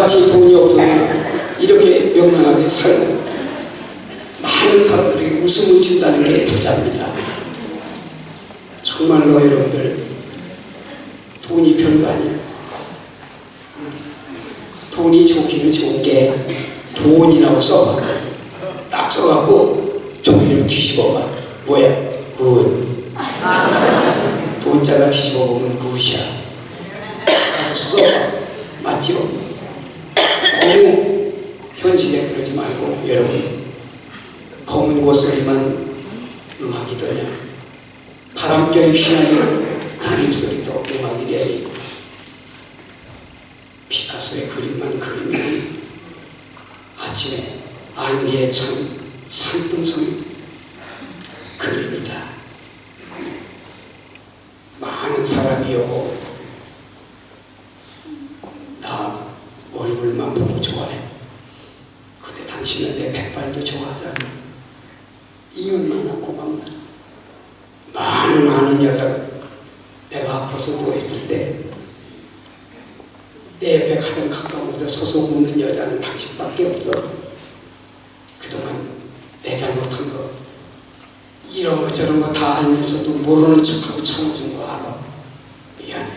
저같이 돈이 없어도 이렇게 명랑하게 살고 많은 사람들에게 웃음을 준다는 게 부자입니다. 정말로 여러분들 돈이 별거 아니야. 돈이 좋기는 좋은 게 돈이라고 써봐. 딱 써갖고 종이를 뒤집어봐. 뭐야? 굿. 돈자가 뒤집어보면 굿이야. 가서 써봐. 맞죠? 너무 현실에 그러지 말고 여러분 검은 고소리만 음악이더냐 바람결에 휘날리는 풀잎소리도 음악이래니 피카소의 그림만 그리면 아침에 안개에 찬 산등성 그림이다. 많은 사람이 오고 나 얼굴만 보고 좋아해 근데 당신은 내 백발도 좋아하잖아 이 얼마나 고맙나 많은 많은 여자 아파서 누워있을 때 내 옆에 가장 가까운 곳에 서서 우는 여자는 당신밖에 없어. 그동안 내 잘못한 거 이런 거 저런 거 다 알면서도 모르는 척하고 참아준 거 알아. 미안해.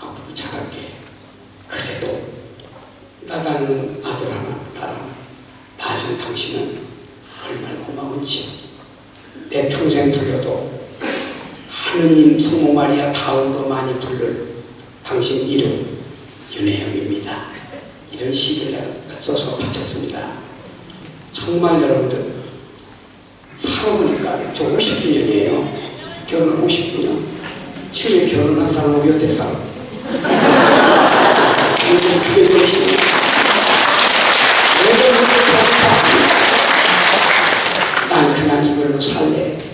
앞으로 잘할게. 그래도 나 닮은 아들 하나 딸 하나 낳아준 당신은 얼마나 고마운지 내 평생 불려도 하느님 성모 마리아 다음으로 많이 부를 당신 이름 윤혜영입니다. 이런 시를 내가 써서 바쳤습니다. 정말 여러분들 살아보니까 저 50주년이에요. 결혼 50주년. 지금 결혼한 사람은 몇대 살아? 요즘 그게 내가 그렇게 살다 난 그냥 이걸로 살래.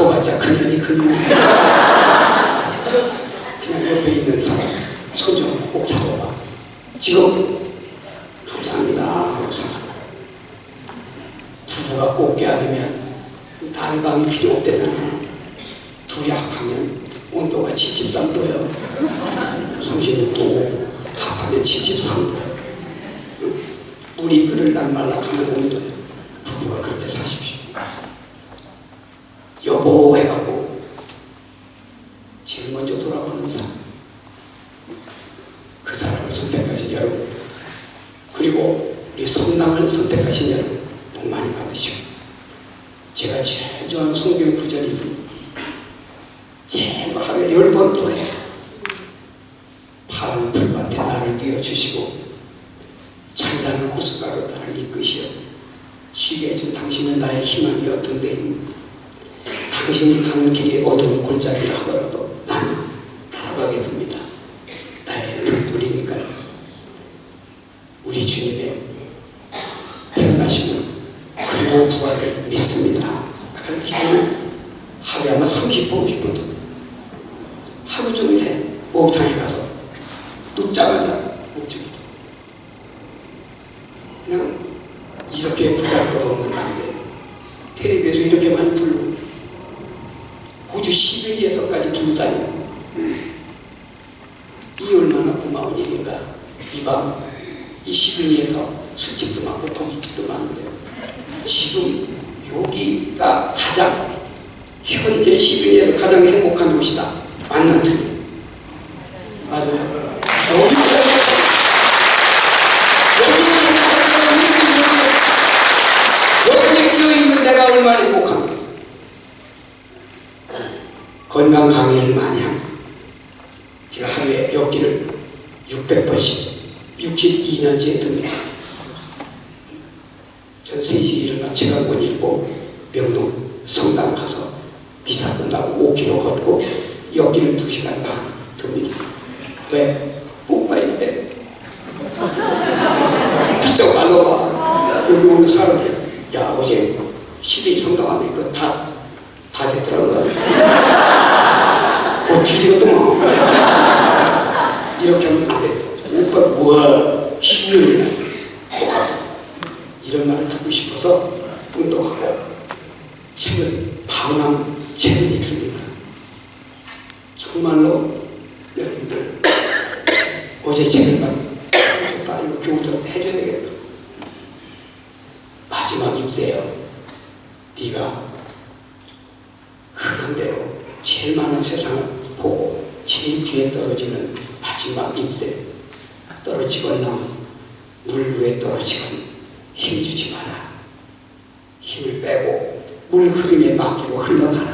바꿔봤자 그년이 그년. 그냥 옆에 있는 사람 손좀 꼭 잡아봐. 지금 감사합니다. 부부가 꼭 껴안으면 다른 방이 필요 없대잖아. 둘이 합하면 온도가 73도요. 36도 합하면 73도. 물이 끓을락 말락하는 온도요. 부부가 그렇게 사십시오. 여보 해가고 제일 먼저 돌아보는 사람. 그 사람을 선택하신 여러분. 그리고 우리 성당을 선택하신 여러분. 복 많이 받으시고. 제가 제일 좋아하는 성경 구절이 있습니다. 제일 하루에 열 번 또 해. 파란 풀밭에 나를 뉘어주시고 찬잔한 호숫가로 나를 이끄시어 쉬게 해준 당신은 나의 희망이 어떤 데 있는 당신이 가는 길이 어두운 골짜기라 하더라도 나는 따라가겠습니다. 나의 등불이니까요. 우리 주님의 태어나심을 그리고 부활을 믿습니다. 그런 기도는 하루에 아마 30분, 50분 도 하루 종일 해. 목욕탕에 가서 눕자마자 목주기 그냥 이렇게 부자리가 없는 건데 텔레비에서 이렇게 많이 부르고 호주 시베리에서까지 부르다니 이 얼마나 고마운 일인가 이밤 이 시드니에서 술집도 많고 고깃집도 많은데 지금 여기가 가장 현재 시드니에서 가장 행복한 곳이다. 만나튼 맞아요. 여기보다 행복한 행복한 여기에 끼어 있는 내가 얼마나 행복한가 건강 강의를 많이 합니다. 제가 하루에 엽기를 600번씩 62년째 듭니다. 전 3시에 일어나 책한권 읽고 명동 성당 가서 미사 끝나고 5km 걷고 엽기를 2시간 반 듭니다. 왜? 못 봐야 돼. 비쩍 말로봐. 여기 오는 사람들 야 어제 시대의 성당 안에 그거 다, 다 됐더라고요. 뭐 뒤지겠더만. 이렇게 하면 안 된다. 오빠 뭐야? 신료이나 똑같다. 이런 말을 듣고 싶어서 운동하고 책을 책을 읽습니다. 정말로 여러분들 어제 책을 봤 좋다 이거 교우 좀 해줘야 되겠다. 마지막 입세요. 네가 그런 대로 제일 많은 세상을 보고 제일 뒤에 떨어지는 마지막 잎새 떨어지거나 물 위에 떨어지건 힘주지 마라. 힘을 빼고 물 흐름에 맡기고 흘러가라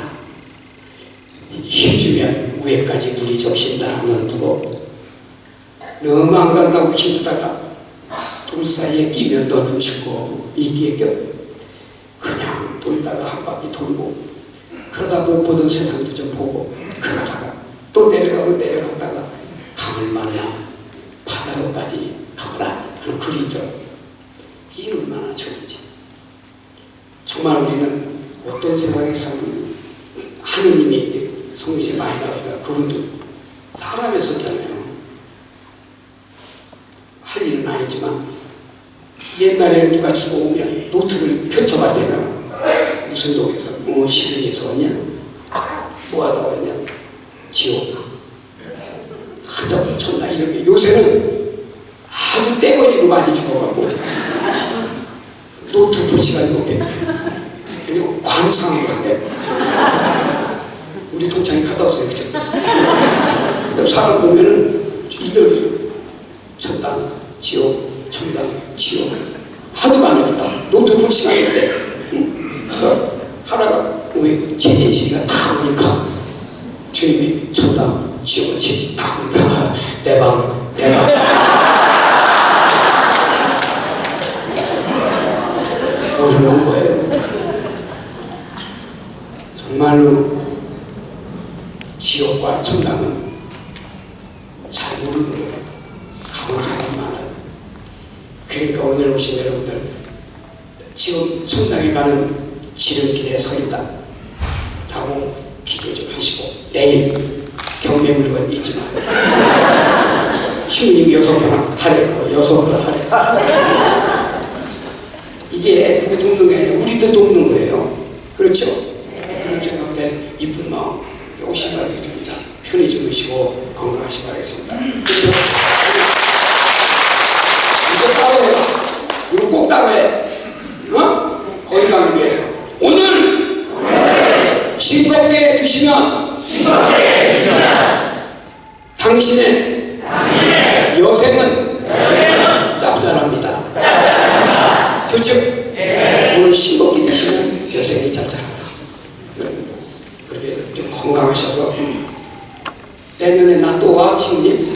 힘주면 위에까지 물이 적신다 넌 무겁고 너무 안 간다고 힘쓰다가 돌 사이에 끼면 너는 죽고 이기에 껴 그냥 돌다가 한 바퀴 돌고 그러다 못 보던 세상도 좀 보고 그러다가 또 내려가고 내려갔다가 강을 만나 바다로까지 가거라 하는 글이 있더라고 이 얼마나 좋은지 정말 우리는 어떤 세상에 살고 있는 하느님이 성경에 많이 나오니까 그분도 사람이었었잖아요. 할 일은 아니지만 옛날에는 누가 죽어오면 노트를 펼쳐봤대요. 무슨 독에서 뭐 시드니에서 왔냐? 뭐 하다 왔냐? 지옥. 한자부 쳤나? 이렇게 요새는 아주 떼거지로 많이 죽어가고 노트 볼 시간이 없대 그리고 관상으로 한대 우리 동창이 갔다 왔어요 근데 사람 보면은 일렬 천당 지옥 천당 지옥 하도 많으니까 노트 볼 시간이 없대 응? 그럼 하다가 우리 재진 씨가 다 보니까 주님이 천당 지옥 재진 다 보니까 내방 내방 모르는 거예요 정말로 지옥과 천당은 잘 모르는 거예요 가본 사람 많아요 그러니까 오늘 오신 여러분들 지금 천당에 가는 지름길에 서 있다. 라고 기도 좀 하시고 내일 경매 물건 잊지 마. 신님 여섯 번 하래 여섯 번 하래. 이게 누구 돕는 게 아니라 우리들 돕는 거예요? 그렇죠? 그런 생각들 이쁜 마음 오시 바라겠습니다 편히 주무시고 건강하시 바라겠습니다 그렇죠? 이거 따라해라 꼭 따라해 어? 건강을 위해서 오늘 싱겁게 드시면 당신의 여생은 짭짤합니다 그렇죠? 오늘 싱겁게 드시면 여생이 짭짤하다 그렇게 좀 건강하셔서 내년에 나 또 와, 신부님?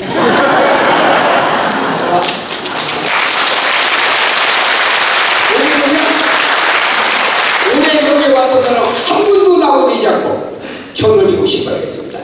청년이 오신 바라겠습니다.